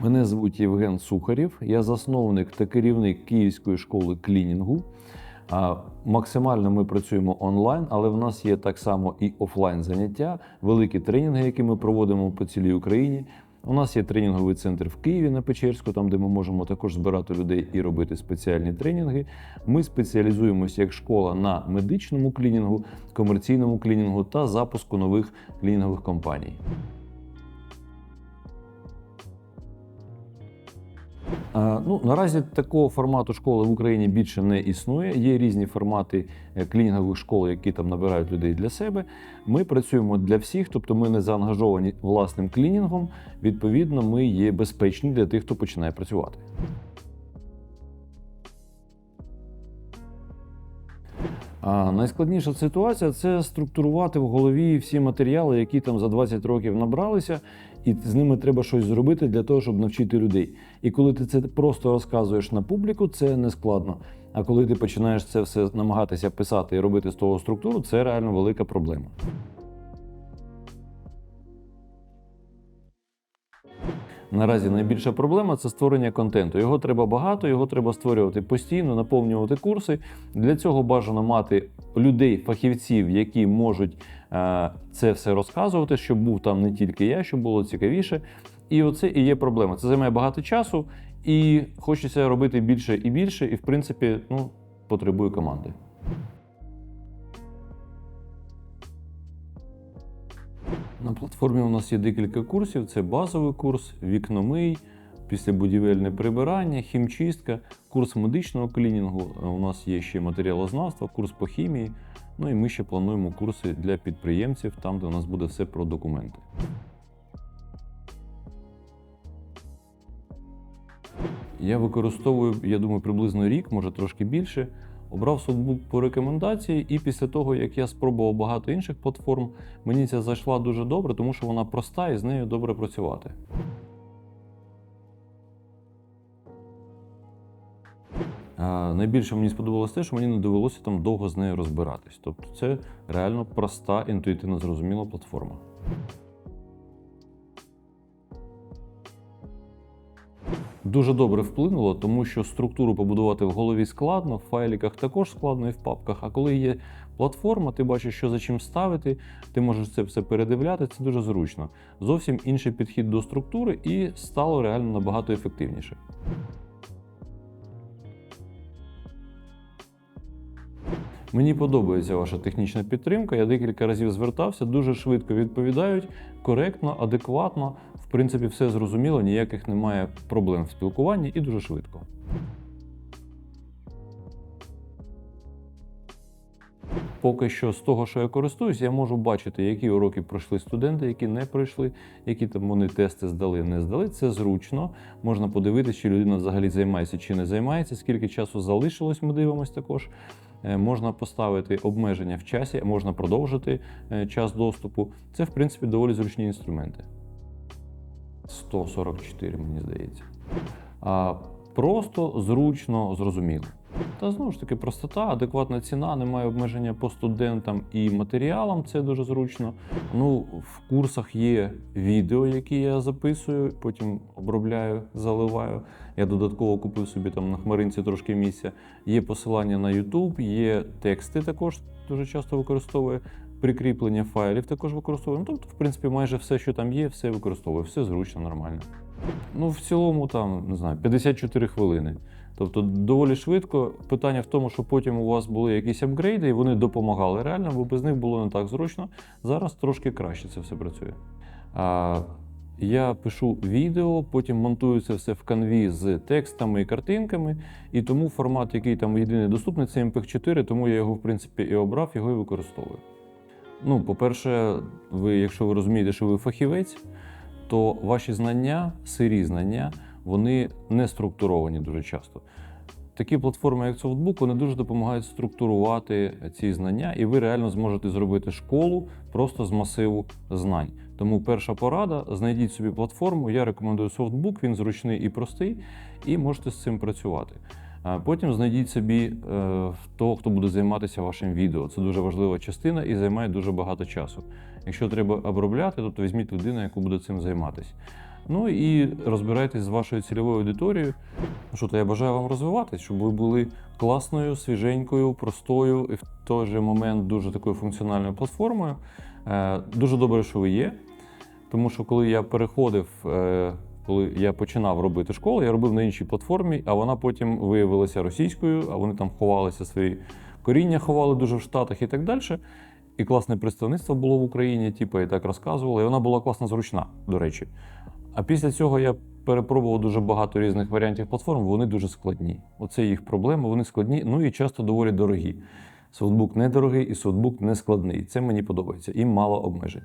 Мене звуть Євген Сухарєв, я засновник та керівник Київської школи клінінгу. Максимально ми працюємо онлайн, але в нас є так само і офлайн заняття, великі тренінги, які ми проводимо по цілій Україні. У нас є тренінговий центр в Києві на Печерську, там де ми можемо також збирати людей і робити спеціальні тренінги. Ми спеціалізуємося як школа на медичному клінінгу, комерційному клінінгу та запуску нових клінінгових компаній. Ну, наразі такого формату школи в Україні більше не існує. Є різні формати е, клінінгових школ, які там набирають людей для себе. Ми працюємо для всіх, тобто ми не заангажовані власним клінінгом. Відповідно, ми є безпечні для тих, хто починає працювати. А найскладніша ситуація це структурувати в голові всі матеріали, які там за 20 років набралися, і з ними треба щось зробити для того, щоб навчити людей. І коли ти це просто розказуєш на публіку, це не складно. А коли ти починаєш це все намагатися писати і робити з того структуру, це реально велика проблема. Наразі найбільша проблема це створення контенту. Його треба багато, його треба створювати постійно, наповнювати курси. Для цього бажано мати людей, фахівців, які можуть е, це все розказувати, щоб був там не тільки я, щоб було цікавіше. І оце і є проблема. Це займає багато часу, і хочеться робити більше і більше, і в принципі, ну, потребує команди. На платформі у нас є декілька курсів: це базовий курс, вікномий, післябудівельне прибирання, хімчистка, курс медичного клінінгу. У нас є ще матеріалознавство, курс по хімії. Ну і ми ще плануємо курси для підприємців, там де у нас буде все про документи. Я використовую, я думаю, приблизно рік, може трошки більше. Обрав софтбук по рекомендації, і після того, як я спробував багато інших платформ, мені ця зайшла дуже добре, тому що вона проста і з нею добре працювати. Найбільше мені сподобалось те, що мені не довелося там довго з нею розбиратись. Тобто це реально проста, інтуїтивно зрозуміла платформа. Дуже добре вплинуло, тому що структуру побудувати в голові складно, в файліках також складно і в папках. А коли є платформа, ти бачиш, що за чим ставити, ти можеш це все передивляти, це дуже зручно. Зовсім інший підхід до структури і стало реально набагато ефективніше. Мені подобається ваша технічна підтримка. Я декілька разів звертався, дуже швидко відповідають, коректно, адекватно. В принципі, все зрозуміло, ніяких немає проблем в спілкуванні і дуже швидко. Поки що з того, що я користуюсь, я можу бачити, які уроки пройшли студенти, які не пройшли, які там вони тести здали, не здали. Це зручно. Можна подивитися, чи людина взагалі займається чи не займається, скільки часу залишилось, ми дивимося також. Е, Можна поставити обмеження в часі, можна продовжити е, час доступу. Це, в принципі, доволі зручні інструменти. 144, мені здається. А, Просто зручно, зрозуміло. Та знову ж таки, простота, адекватна ціна, немає обмеження по студентам і матеріалам, це дуже зручно. Ну, в курсах є відео, які я записую, потім обробляю, заливаю. Я додатково купив собі там на хмаринці трошки місця. Є посилання на YouTube, є тексти також дуже часто використовую. Прикріплення файлів також використовую. Ну, тобто, в принципі, майже все, що там є, все використовую, все зручно, нормально. Ну, в цілому, там, не знаю, 54 хвилини. Тобто доволі швидко. Питання в тому, що потім у вас були якісь апгрейди, і вони допомагали реально, бо без них було не так зручно. Зараз трошки краще це все працює. А, я пишу відео, потім монтую це все в канві з текстами і картинками. І тому формат, який там єдиний доступний, це MP4, тому я його, в принципі, і обрав, його і використовую. Ну, по-перше, ви, якщо ви розумієте, що ви фахівець, то ваші знання, сирі знання, вони не структуровані дуже часто. Такі платформи, як Softbook, вони дуже допомагають структурувати ці знання, і ви реально зможете зробити школу просто з масиву знань. Тому перша порада: знайдіть собі платформу. Я рекомендую Softbook, він зручний і простий, і можете з цим працювати. Потім знайдіть собі е, того, хто буде займатися вашим відео. Це дуже важлива частина і займає дуже багато часу. Якщо треба обробляти, то візьміть людину, яку буде цим займатися. Ну і розбирайтесь з вашою цільовою аудиторією. Ну що, то я бажаю вам розвиватись, щоб ви були класною, свіженькою, простою і в той же момент дуже такою функціональною платформою. Е, Дуже добре, що ви є. Тому що коли я переходив, е, коли я починав робити школу, я робив на іншій платформі, а вона потім виявилася російською, а вони там ховалися свої коріння, ховали дуже в Штатах і так далі. І класне представництво було в Україні, типу, і так розказували. І вона була класно зручна, до речі. А після цього я перепробував дуже багато різних варіантів платформ, вони дуже складні. Оце їх проблема, вони складні, ну і часто доволі дорогі. Софтбук недорогий і софтбук не складний. Це мені подобається. І мало обмежень.